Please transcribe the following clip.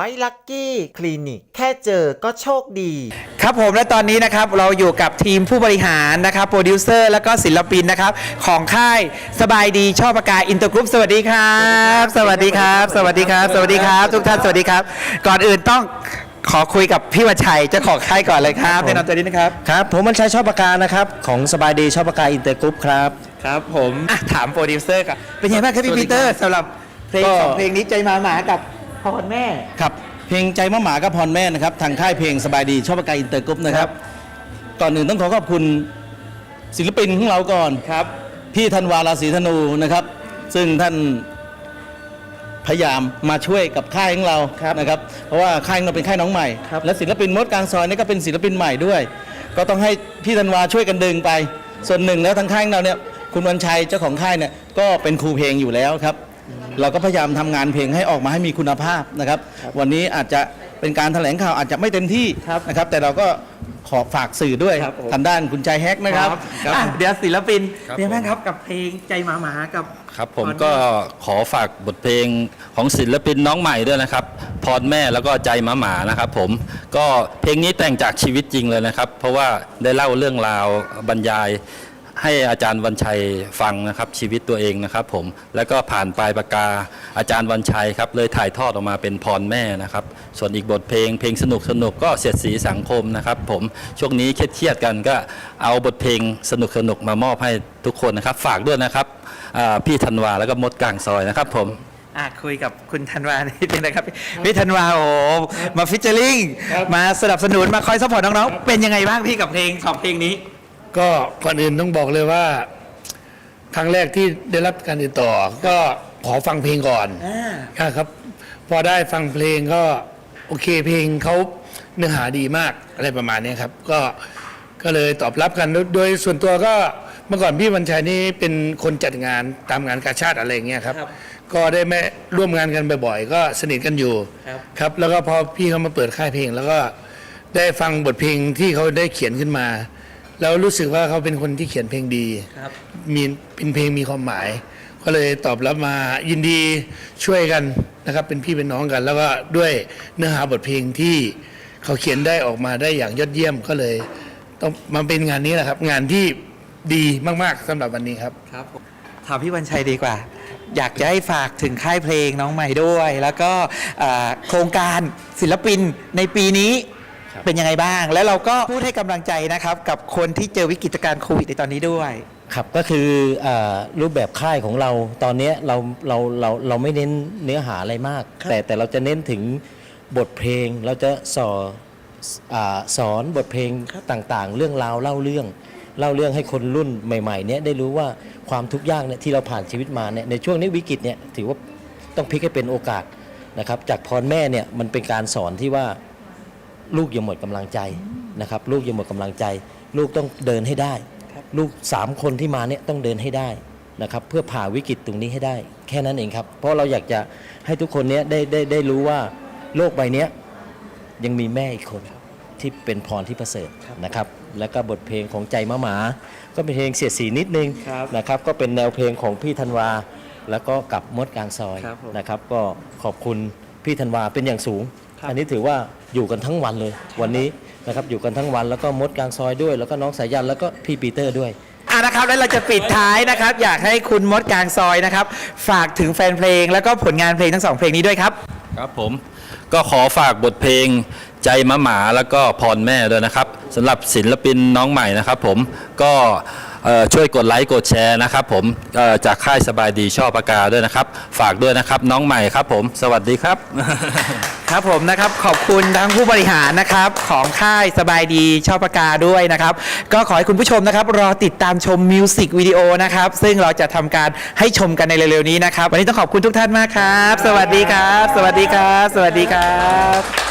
อยลักกี้คลินิกแค่เจอก็โชคดี ครับผมและตอนนี้นะครับเราอยู่กับทีมผู้บริหารนะครับโปรดิวเซอร์แล้วก็ศิลปินนะครับของค่ายสบายดีชอบปากกาอินเตอร์กรุ๊ปสวัสดีครับ สวัสดีครับ สวัสดีครับ สวัสดีครับ ทุกท่านสวัสดีครับ ก่อนอื่นต้องขอคุยกับพี่วัชชัยเจ้าของค่ายก่อนเลยครับแนะนำตัวนิดนึงครับ ครับ ผมมันชัยชอบปากกานะครับ ของสบายดีชอบปากกาอินเตอร์กรุ๊ปครับ ครับผมอะถามโปรดิวเซอร์ก่อนเป็นยังไงบ้างครับพี่ปีเตอร์สำหรับเพลงก็สองเพลงนี้ใจมาหมากับพ รแม่ ครับเพลงใจมะหมากับพรแม่นะครับทางค่ายเพลงสบายดีชอบปากกาอินเตอร์กรุ๊ปนะครับ ก่อนอื่นต้องขอขอบคุณศิลปินของเราก่อนครับ พี่ธันวาราศีธนูนะครับ ซึ่งท่านพยายามมาช่วยกับค่ายของเราครับนะครับเพราะว่าค่ายของเราเป็นค่ายน้องใหม่ ครับและศิลปินมดกลางซอยนี่ก็เป็นศิลปินใหม่ด้วย ก็ต้องให้พี่ธันวาช่วยกันดึงไป ส่วนหนึ่งแล้วทางค่ายของเราเนี่ยคุณวันชัยเจ้าของค่ายเนี่ยก็เป็นครูเพลงอยู่แล้วครับ เราก็พยายามทำงานเพลงให้ออกมาให้มีคุณภาพนะครับ วันนี้อาจจะเป็นการแถลงข่าวอาจจะไม่เต็มที่ครับนะครับ แต่เราก็ขอฝากสื่อด้วยครับผมทางด้านคุณใจแฮกนะครับอะเดี๋ยวศิลปินครับเป็นยังไงบ้างครับกับเพลงใจหมาหมากับครับผมพรแก็ขอฝากบทเพลงของศิลปินน้องใหม่ด้วยนะครับ พรแม่แล้วก็ใจหมาหมานะครับผมก็เพลงนี้แต่งจากชีวิตจริงเลยนะครับ เพราะว่าได้เล่าเรื่องราวบรรยาย ให้อาจารย์วันชัยฟังนะครับชีวิตตัวเองนะครับผมแล้วก็ผ่านปลายปากกาอาจารย์วันชัยครับเลยถ่ายทอดออกมาเป็นพรแม่นะครับ ส่วนอีกบทเพลงเพลงสนุกสนุกก็เสียดสีสังคมนะครับผมช่วงนี้เครียดๆกันก็เอาบทเพลงสนุกสนุกๆมามอบให้ทุกคนนะครับ ฝากด้วยนะครับอ่าพี่ธันวาแล้วก็มดกลางซอยนะครับผมอะคุยกับคุณธันวานิดนึงนะครับพี่ธันวาโอ้โหมาฟิชเจอริงมาสนับสนุนมาคอยซัพพอร์ตน้องๆเป็นยังไงบ้างพี่กับเพลงสองเพลงนี้ ก็ก่อนอื่นต้องบอกเลยว่า ครั้งแรกที่ได้รับการติดต่อ ก็ขอฟังเพลงก่อนอ่า ครับ พอได้ฟังเพลงก็โอเคเพลงเขาเนื้อหาดีมากอะไรประมาณนี้ครับ ก็ก็เลยตอบรับกันโดยโดยส่วนตัวก็เมื่อก่อนพี่วันชัยนี่เป็นคนจัดงานตามงานกาชาติอะไรอย่างเงี้ยครับ ครับ ก็ได้แม่ร่วมงานกันบ่อยๆ ก็สนิทกันอยู่ ครับ ครับแล้วก็พอพี่เขามาเปิดค่ายเพลง แล้วก็ได้ฟังบทเพลงที่เขาได้เขียนขึ้นมา แล้วรู้สึกว่าเขาเป็นคนที่เขียนเพลงดี ครับ มีเป็นเพลงมีความหมาย ก็เลยตอบรับมายินดีช่วยกันนะครับ เป็นพี่เป็นน้องกัน แล้วก็ด้วยเนื้อหาบทเพลงที่เขาเขียนได้ออกมาได้อย่างยอดเยี่ยมก็เลย ต้องมาเป็นงานนี้แหละครับ งานที่ดีมากๆสำหรับวันนี้ครับ ครับผมถามพี่วันชัยดีกว่า อยากจะให้ฝากถึงค่ายเพลงน้องใหม่ด้วย แล้วก็อ่าโครงการศิลปินในปีนี้ เป็นยังไงบ้าง แล้วเราก็พูดให้กำลังใจนะครับ กับคนที่เจอวิกฤตการณ์โควิดในตอนนี้ด้วย ครับก็คืออารูปแบบค่ายของเราตอนเนี้ยเราเราเราเราไม่เน้นเนื้อหาอะไรมาก ครับ แต่แต่เราจะเน้นถึงบทเพลงเราจะสอนอาสอนบทเพลงต่างๆ เรื่องราวเล่าเรื่อง เล่าเรื่องให้คนรุ่นใหม่ๆเนี้ยได้รู้ว่าความทุกข์ยากเนี่ยที่เราผ่านชีวิตมาเนี่ยในช่วงนี้วิกฤตเนี่ยถือว่าต้องพลิกให้เป็นโอกาสนะครับจากพรแม่เนี่ยมันเป็นการสอนที่ว่า ลูกอย่าหมดกำลังใจนะครับ ลูกอย่าหมดกำลังใจ ลูกต้องเดินให้ได้ ลูกสามคนที่มาเนี่ยต้องเดินให้ได้นะครับ เพื่อผ่าวิกฤตตรงนี้ให้ได้ แค่นั้นเองครับ เพราะเราอยากจะให้ทุกคนเนี้ยได้ได้ได้รู้ว่าโลกใบเนี้ยยังมีแม่อีกคนที่เป็นพรที่ประเสริฐนะครับ แล้วก็บทเพลงของใจมะหมา ก็เป็นเพลงเสียดสีนิดนึงครับนะครับ ก็เป็นแนวเพลงของพี่ธันวา แล้วก็กับมดกลางซอยครับผมนะครับ ก็ขอบคุณพี่ธันวาเป็นอย่างสูงครับ อันนี้ถือว่าอยู่กันทั้งวันเลยวันนี้นะครับอยู่กันทั้งวันแล้วก็มดกลางซอยด้วย แล้วก็น้องสายันแล้วก็พี่ปีเตอร์ด้วยอะนะครับแล้วเราจะปิดท้ายนะครับ อยากให้คุณมดกลางซอยนะครับ ฝากถึงแฟนเพลง แล้วก็ผลงานเพลงทั้งสองเพลงนี้ด้วยครับ ครับผมก็ขอฝากบทเพลงใจมะหมาแล้วก็พรแม่ด้วยนะครับสำหรับศิลปินน้องใหม่นะครับ ผมก็เอ่อ ช่วยกดไลค์กดแชร์นะครับผมจากค่ายสบายดีชอบปากกาด้วยนะครับ ฝากด้วยนะครับน้องใหม่ครับผม สวัสดีครับ ครับผมนะครับขอบคุณทั้งผู้บริหารนะครับของค่ายสบายดีชอบปากกาด้วยนะครับ ก็ขอให้คุณผู้ชมนะครับรอติดตามชมมิวสิกวิดีโอนะครับซึ่งเราจะทำการให้ชมกันในเร็วๆนี้นะครับวันนี้ต้องขอบคุณทุกท่านมากครับ สวัสดีครับ สวัสดีครับ สวัสดีครับ